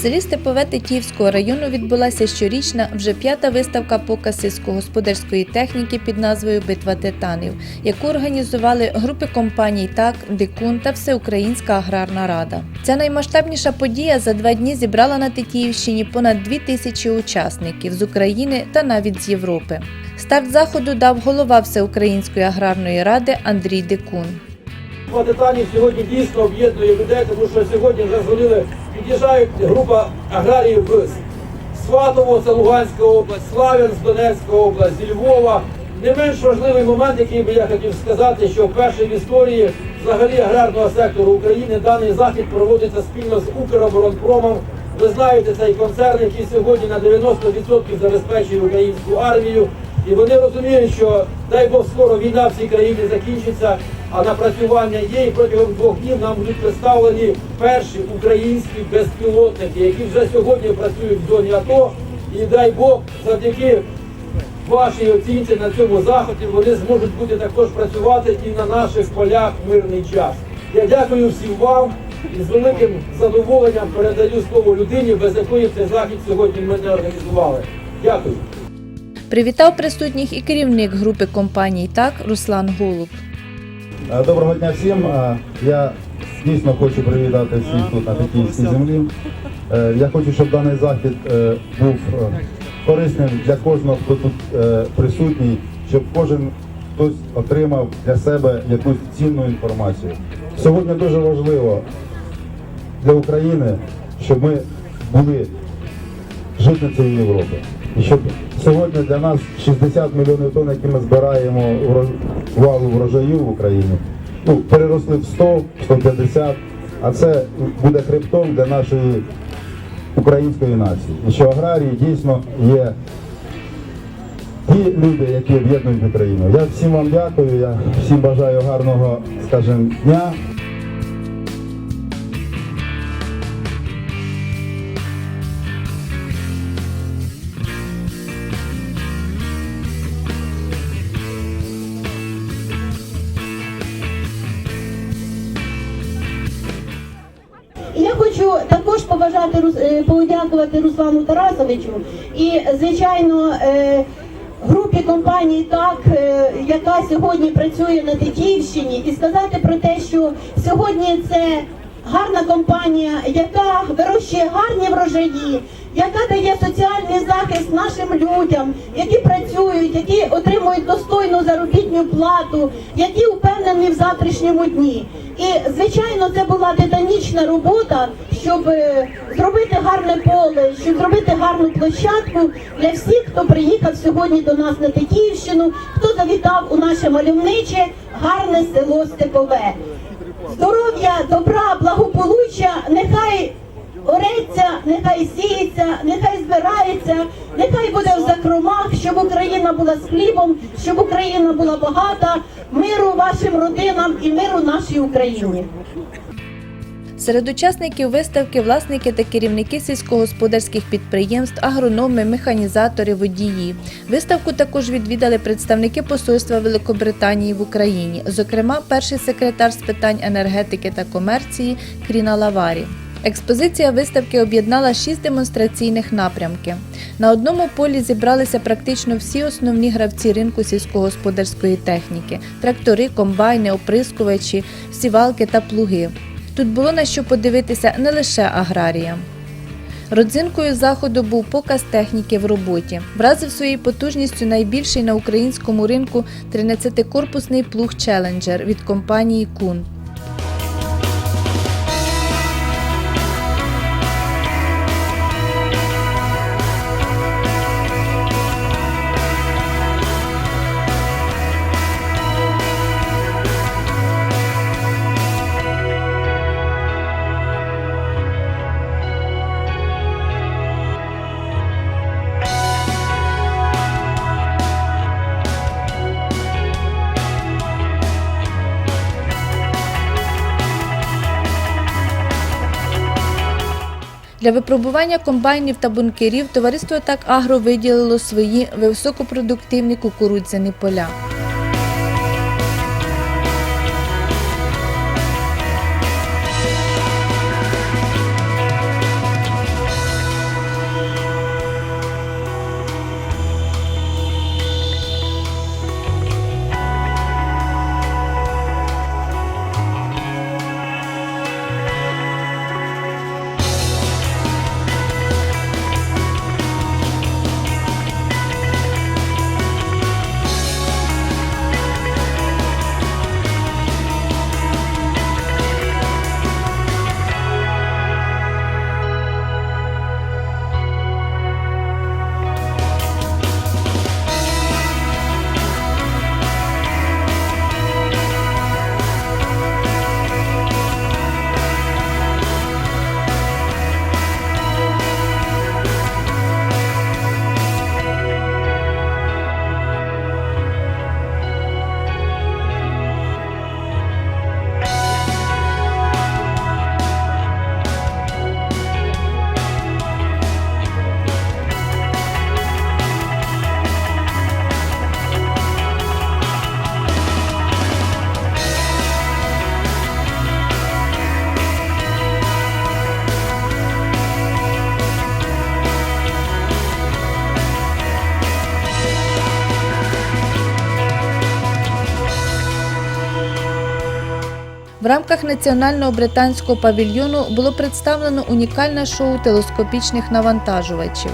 селі Степове Тетіївського району відбулася щорічна вже п'ята виставка показ сільськогосподарської техніки під назвою Битва титанів, яку організували групи компаній ТАК, Дикун та Всеукраїнська аграрна рада. Ця наймасштабніша подія за два дні зібрала на Тетіївщині понад дві тисячі учасників з України та навіть з Європи. Старт заходу дав голова Всеукраїнської аграрної ради Андрій Дикун. Титанів сьогодні дійсно об'єднує людей, тому що сьогодні вже дзвонили, під'їжджають група аграріїв з Сватово, це Луганська область, Славянськ, Донецька область, Львова. Не менш важливий момент, який би я хотів сказати, що вперше в історії взагалі аграрного сектору України даний захід проводиться спільно з Укроборонпромом. Ви знаєте, цей концерн, який сьогодні на 90% забезпечує українську армію. І вони розуміють, що дай Бог скоро війна в цій країні закінчиться, а напрацювання є. І протягом двох днів нам будуть представлені перші українські безпілотники, які вже сьогодні працюють в зоні АТО. І дай Бог, завдяки вашій оцінці на цьому заході вони зможуть бути також працювати і на наших полях в мирний час. Я дякую всім вам і з великим задоволенням передаю слово людині, без якої цей захід сьогодні ми не організували. Дякую. Привітав присутніх і керівник групи компаній ТАК Руслан Голуб. Е, Доброго дня всім. Е, Я дійсно хочу привітати всіх тут на Тетіївській землі. Е, Я хочу, щоб даний захід був корисним для кожного, хто тут присутній, щоб кожен хтось отримав для себе якусь цінну інформацію. Сьогодні дуже важливо для України, щоб ми були житницею Європи. І щоб сьогодні для нас 60 мільйонів тонн, які ми збираємо валу врожаю в Україні, ну, переросли в 100, 150, а це буде хребтом для нашої української нації. І що аграрії дійсно є ті люди, які об'єднують Україну. Я всім вам дякую, я всім бажаю гарного, скажімо, дня. Подякувати Руслану Тарасовичу і, звичайно, е, групі компанії ТАК, е, яка сьогодні працює на Тетіївщині, і сказати про те, що сьогодні це гарна компанія, яка вирощує гарні врожаї, яка дає соціальний захист нашим людям, які працюють, які отримують достойну заробітну плату, які впевнені в завтрашньому дні. І звичайно, це була титанічна робота, щоб е, зробити гарне поле, щоб зробити гарну площадку для всіх, хто приїхав сьогодні до нас на Тетіївщину, хто завітав у наше мальовниче гарне село Степове. Здоров'я, добра, благополуччя, нехай ореться, нехай сіється, нехай збирається, нехай буде в закромах, щоб Україна була з хлібом, щоб Україна була багата, миру вашим родинам і миру нашій Україні. Серед учасників виставки власники та керівники сільськогосподарських підприємств, агрономи, механізатори, водії. Виставку також відвідали представники посольства Великобританії в Україні, зокрема, перший секретар з питань енергетики та комерції Кріна Лаварі. Експозиція виставки об'єднала шість демонстраційних напрямки. На одному полі зібралися практично всі основні гравці ринку сільськогосподарської техніки: трактори, комбайни, оприскувачі, сівалки та плуги. Тут було на що подивитися не лише аграріям. Родзинкою заходу був показ техніки в роботі. Вразив своєю потужністю найбільший на українському ринку 13-корпусний плуг Челенджер від компанії Кун. Для випробування комбайнів та бункерів товариство «Так Агро» виділило свої високопродуктивні кукурудзяні поля. В рамках національного британського павільйону було представлено унікальне шоу телескопічних навантажувачів.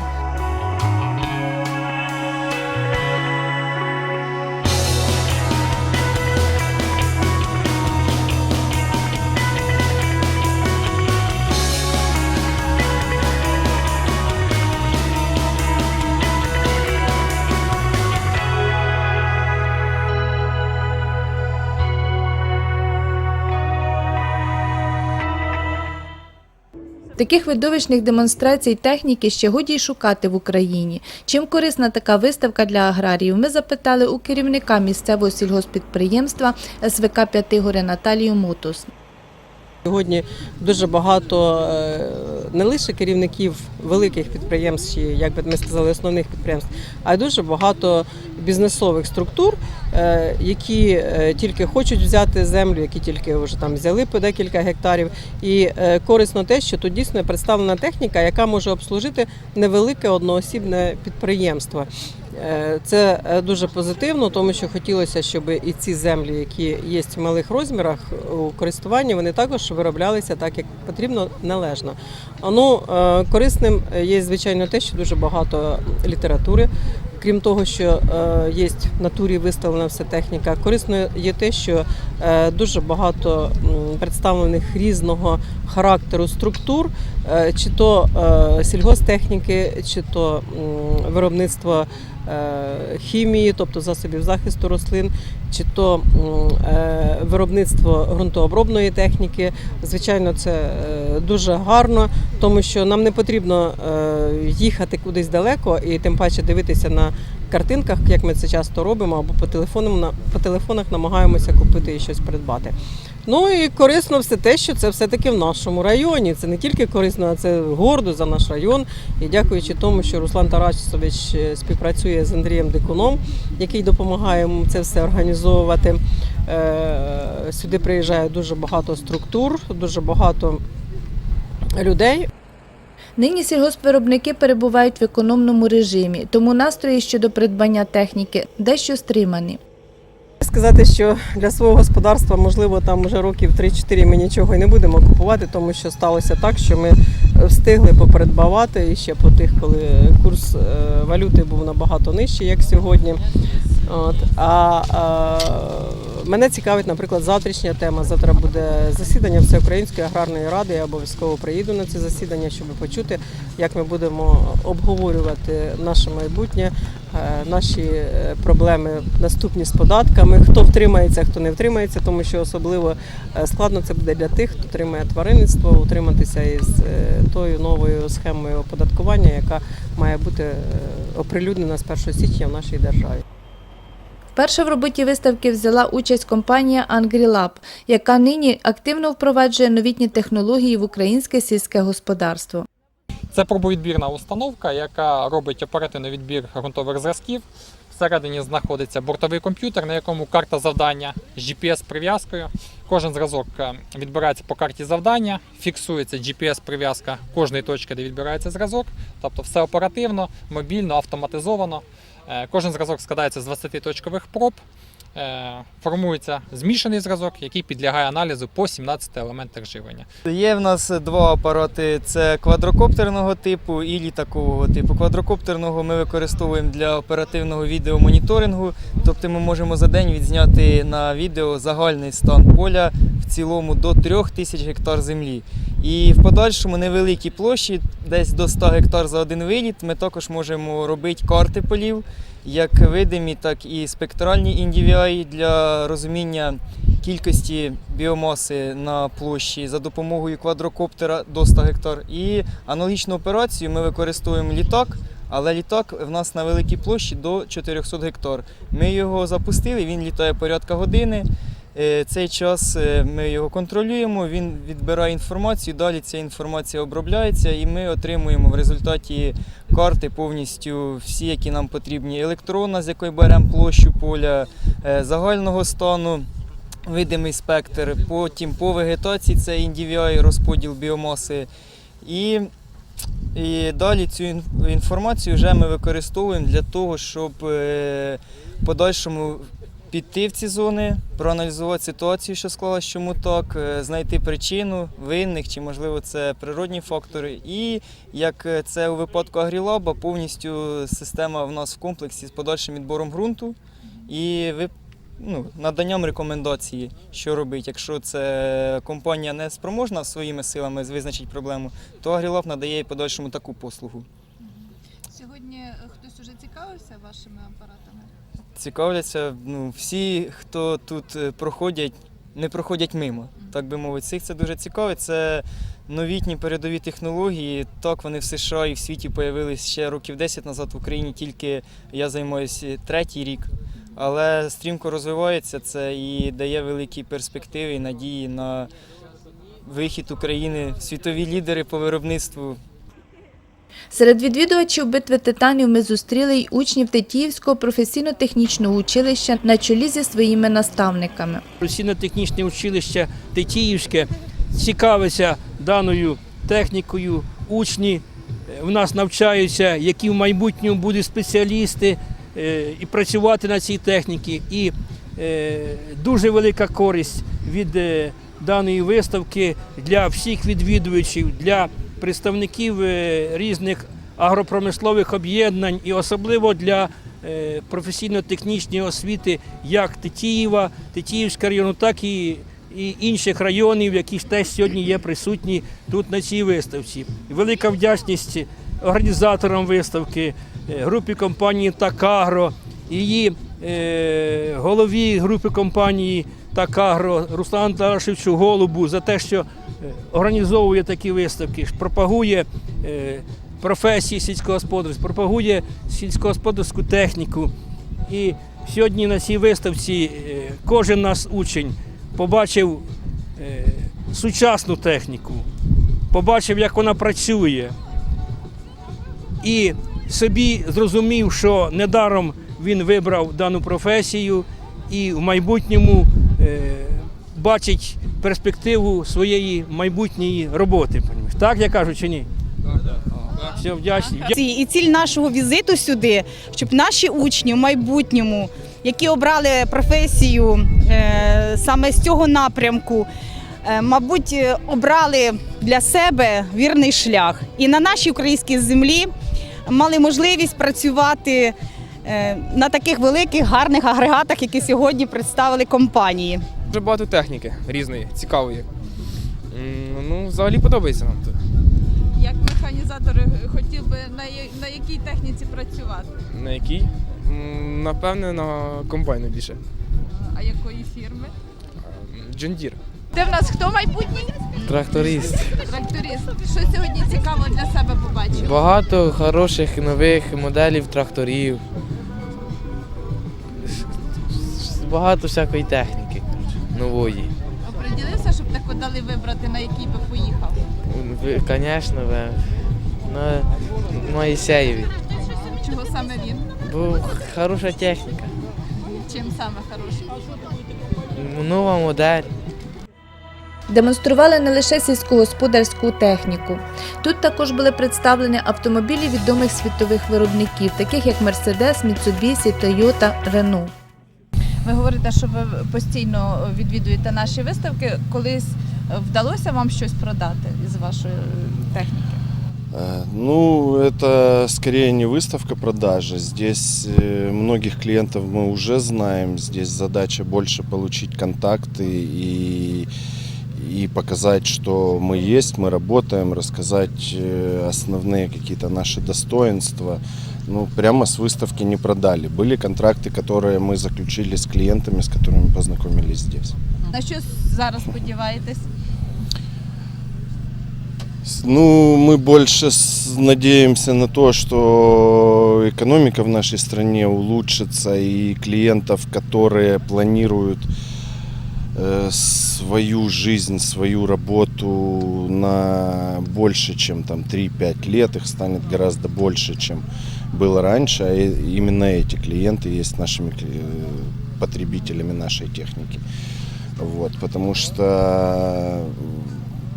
Таких видовищних демонстрацій техніки ще годі й шукати в Україні. Чим корисна така виставка для аграріїв? Ми запитали у керівника місцевого сільгоспідприємства СВК П'ятигори Наталію Мотус. Сьогодні дуже багато е, не лише керівників великих підприємств, як би ми сказали, основних підприємств, а й дуже багато бізнесових структур, е, які е, тільки хочуть взяти землю, які тільки вже там взяли по декілька гектарів. І корисно те, що тут дійсно представлена техніка, яка може обслужити невелике одноосібне підприємство. Е, Це е, дуже позитивно, тому що хотілося, щоб і ці землі, які є в малих розмірах у користуванні, вони також вироблялися так, як потрібно належно. Ну, е, корисним є, звичайно, те, що дуже багато літератури. Крім того, що є в натурі виставлена вся техніка, корисно є те, що дуже багато представлених різного характеру структур, чи то сільгостехніки, чи то виробництво хімії, тобто засобів захисту рослин, чи то е, виробництво ґрунтообробної техніки. Звичайно, це е, дуже гарно, тому що нам не потрібно е, їхати кудись далеко і тим паче дивитися на картинках, як ми це часто робимо, або по телефонам на по телефонах намагаємося купити і щось придбати. Ну і корисно все те, що це все-таки в нашому районі. Це не тільки корисно, а це гордо за наш район. І дякуючи тому, що Руслан Тарасович е, співпрацює з Андрієм Дикуном, який допомагає йому це все організовувати. Е, Сюди приїжджає дуже багато структур, дуже багато людей. Нині сільгоспвиробники перебувають в економному режимі, тому настрої щодо придбання техніки дещо стримані. Сказати, що для свого господарства, можливо, там вже років 3-4 ми нічого і не будемо купувати, тому що сталося так, що ми встигли попередбавати і ще по тих, коли курс е, валюти був набагато нижчий, як сьогодні. От. А, а мене цікавить, наприклад, завтрашня тема. Завтра буде засідання Всеукраїнської аграрної ради. Я обов'язково приїду на це засідання, щоб почути, як ми будемо обговорювати наше майбутнє, е, наші е, проблеми наступні з податками, хто втримається, хто не втримається, тому що особливо е, складно це буде для тих, хто тримає тваринництво, утриматися із тою новою схемою оподаткування, яка має бути оприлюднена з 1 січня в нашій державі. Вперше в роботі виставки взяла участь компанія AngryLab, яка нині активно впроваджує новітні технології в українське сільське господарство. Це пробовідбірна установка, яка робить оперативний відбір ґрунтових зразків. Всередині знаходиться бортовий комп'ютер, на якому карта завдання з GPS-прив'язкою. Кожен зразок е, відбирається по карті завдання, фіксується GPS-прив'язка кожної точки, де відбирається зразок. Тобто все оперативно, мобільно, автоматизовано. Е, Кожен зразок складається з 20 точкових проб. Е, Формується змішаний зразок, який підлягає аналізу по 17 елементах живлення. Є в нас два апарати: це квадрокоптерного типу і літакового типу. Квадрокоптерного ми використовуємо для оперативного відеомоніторингу, тобто ми можемо за день відзняти на відео загальний стан поля в цілому до 3000 гектар землі. І в подальшому невеликій площі, десь до 100 гектар за один виліт, ми також можемо робити карти полів, як видимі, так і спектральні NDVI для розуміння кількості біомаси на площі за допомогою квадрокоптера до 100 гектар. І аналогічну операцію ми використовуємо літак. Але літак в нас на великій площі до 400 гектар. Ми його запустили, він літає порядка години. Е, Цей час е, ми його контролюємо, він відбирає інформацію, далі ця інформація обробляється, і ми отримуємо в результаті карти повністю всі, які нам потрібні. Електрона, з якої беремо площу поля, е, загального стану, видимий спектр, потім по вегетації це NDVI, розподіл біомаси. І, і далі цю ін- інформацію вже ми використовуємо для того, щоб в подальшому піти в ці зони, проаналізувати ситуацію, що склалась, чому так, е, знайти причину винних, чи можливо це природні фактори. І як е, це у випадку Агрілаба, повністю система в нас в комплексі з подальшим відбором ґрунту і ну, наданням рекомендації, що робити. Якщо це компанія не спроможна своїми силами визначити проблему, то Агрілаб надає подальшому таку послугу. Сьогодні хтось уже цікавився вашими апаратами? Цікавляться ну, всі, хто тут е, проходять, не проходять мимо. Так би мовити, всіх це дуже цікаво. Це новітні передові технології. Так вони в США і в світі з'явилися ще років 10 назад в Україні, тільки я займаюся третій рік. Але стрімко розвивається це і дає великі перспективи і надії на вихід України світові лідери по виробництву Серед відвідувачів битви титанів ми зустріли й учнів Тетіївського професійно-технічного училища на чолі зі своїми наставниками. професійно-технічне училище Тетіївське цікавиться даною технікою. Учні е, в нас навчаються, які в майбутньому будуть спеціалісти е, і працювати на цій техніці. І е, дуже велика користь від даної виставки для всіх відвідувачів, для представників е, різних агропромислових об'єднань і особливо для е, професійно-технічної освіти як Тетіїва, Тетіївського району, так і, і інших районів, які теж сьогодні є присутні тут на цій виставці. Велика вдячність організаторам виставки, е, групі компанії Такагро, її голові групи компанії Такагро Руслану Тарашевичу Голубу за те, що е, організовує такі виставки, пропагує е, професії сільськогосподарства, пропагує сільськогосподарську техніку. І сьогодні на цій виставці е, кожен наш учень побачив е, сучасну техніку, побачив, як вона працює, і собі зрозумів, що недаром він вибрав дану професію і в майбутньому е, бачить перспективу своєї майбутньої роботи. Так я кажу чи ні? Все, вдячний. Ці- І ціль нашого візиту сюди, щоб наші учні в майбутньому, які обрали професію е, саме з цього напрямку, е, мабуть, обрали для себе вірний шлях. І на нашій українській землі мали можливість працювати на таких великих гарних агрегатах, які сьогодні представили компанії. Дуже багато техніки різної, цікавої. Ну, взагалі подобається нам тут. Як механізатор е, хотів би на, на якій техніці працювати? На якій? Напевне, на комбайну більше. А якої фірми? John Deere. Де в нас хто майбутній? Тракторист. Тракторист. Що сьогодні цікаво для себе побачив? Багато хороших нових моделів тракторів. Багато всякої техніки нової. Оприділився, щоб тако дали вибрати, на якій би поїхав. Ви- Звісно, ви- на Моїсеєві. Чого саме він? Бо хороша техніка. Чим саме хороший? Нова модель. Демонстрували не лише сільськогосподарську техніку. Тут також були представлені автомобілі відомих світових виробників, таких як Mercedes, Mitsubishi, Toyota, Renault. Ви говорите, що ви постійно відвідуєте наші виставки. Колись вдалося вам щось продати із вашої техніки? Э, Ну, это скорее не выставка продажи. Здесь э, многих клиентов мы уже знаем. Здесь задача больше получить контакты и, и показать, что мы есть, мы работаем, рассказать э, основные какие-то наши достоинства. Ну, прямо с выставки не продали. Были контракты, которые мы заключили с клиентами, с которыми познакомились здесь. На що зараз сподіваєтесь? Ну, мы больше с- надеемся на то, что экономика в нашей стране улучшится и клиентов, которые планируют э, свою жизнь, свою работу на больше, чем там 3-5 лет, их станет гораздо больше, чем было раньше. А именно эти клиенты есть нашими э, потребителями нашей техники. Вот, потому что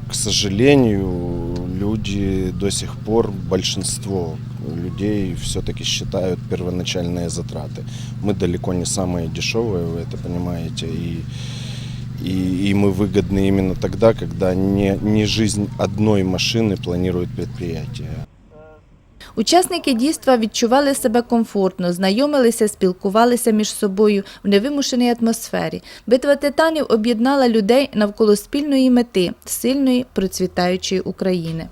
к сожалению, люди до сих пор, большинство людей все-таки считают первоначальные затраты. Мы далеко не самые дешевые, вы это понимаете, и, и, и мы выгодны именно тогда, когда не, не жизнь одной машины планирует предприятие. Учасники дійства відчували себе комфортно, знайомилися, спілкувалися між собою в невимушеній атмосфері. Битва титанів об'єднала людей навколо спільної мети сильної процвітаючої України.